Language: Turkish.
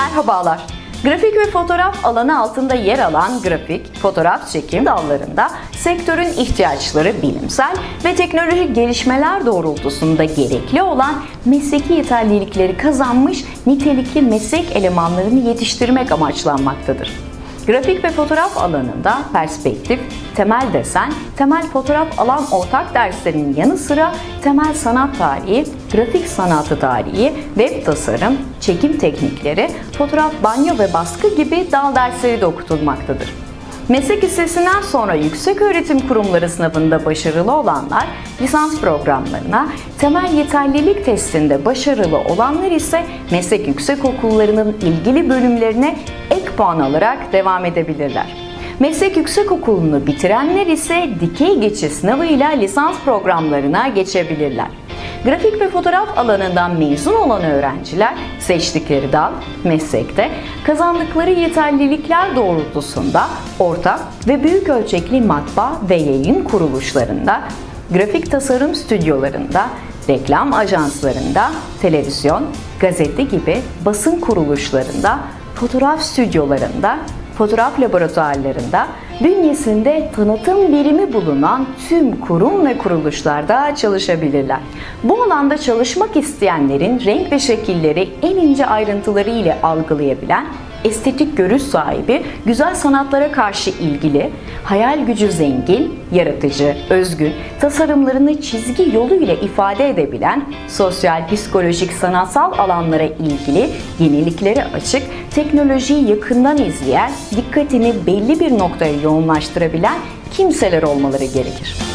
Merhabalar. Grafik ve fotoğraf alanı altında yer alan grafik, fotoğraf çekim dallarında sektörün ihtiyaçları bilimsel ve teknolojik gelişmeler doğrultusunda gerekli olan mesleki yeterlilikleri kazanmış nitelikli meslek elemanlarını yetiştirmek amaçlanmaktadır. Grafik ve fotoğraf alanında perspektif, temel desen, temel fotoğraf alan ortak derslerinin yanı sıra temel sanat tarihi, grafik sanatı tarihi, web tasarım, çekim teknikleri, fotoğraf banyo ve baskı gibi dal dersleri de okutulmaktadır. Meslek lisesinden sonra yüksek öğretim kurumları sınavında başarılı olanlar lisans programlarına, temel yeterlilik testinde başarılı olanlar ise meslek yüksek okullarının ilgili bölümlerine ek puan alarak devam edebilirler. Meslek yüksekokulunu bitirenler ise dikey geçiş sınavıyla lisans programlarına geçebilirler. Grafik ve fotoğraf alanından mezun olan öğrenciler seçtikleri dal, meslekte kazandıkları yeterlilikler doğrultusunda ortak ve büyük ölçekli matbaa ve yayın kuruluşlarında, grafik tasarım stüdyolarında, reklam ajanslarında, televizyon, gazete gibi basın kuruluşlarında, fotoğraf stüdyolarında, fotoğraf laboratuvarlarında, bünyesinde tanıtım birimi bulunan tüm kurum ve kuruluşlarda çalışabilirler. Bu alanda çalışmak isteyenlerin renk ve şekilleri en ince ayrıntıları ile algılayabilen, estetik görüş sahibi, güzel sanatlara karşı ilgili, hayal gücü zengin, yaratıcı, özgün, tasarımlarını çizgi yoluyla ifade edebilen, sosyal, psikolojik, sanatsal alanlara ilgili yeniliklere açık, teknolojiyi yakından izleyen, dikkatini belli bir noktaya yoğunlaştırabilen kimseler olmaları gerekir.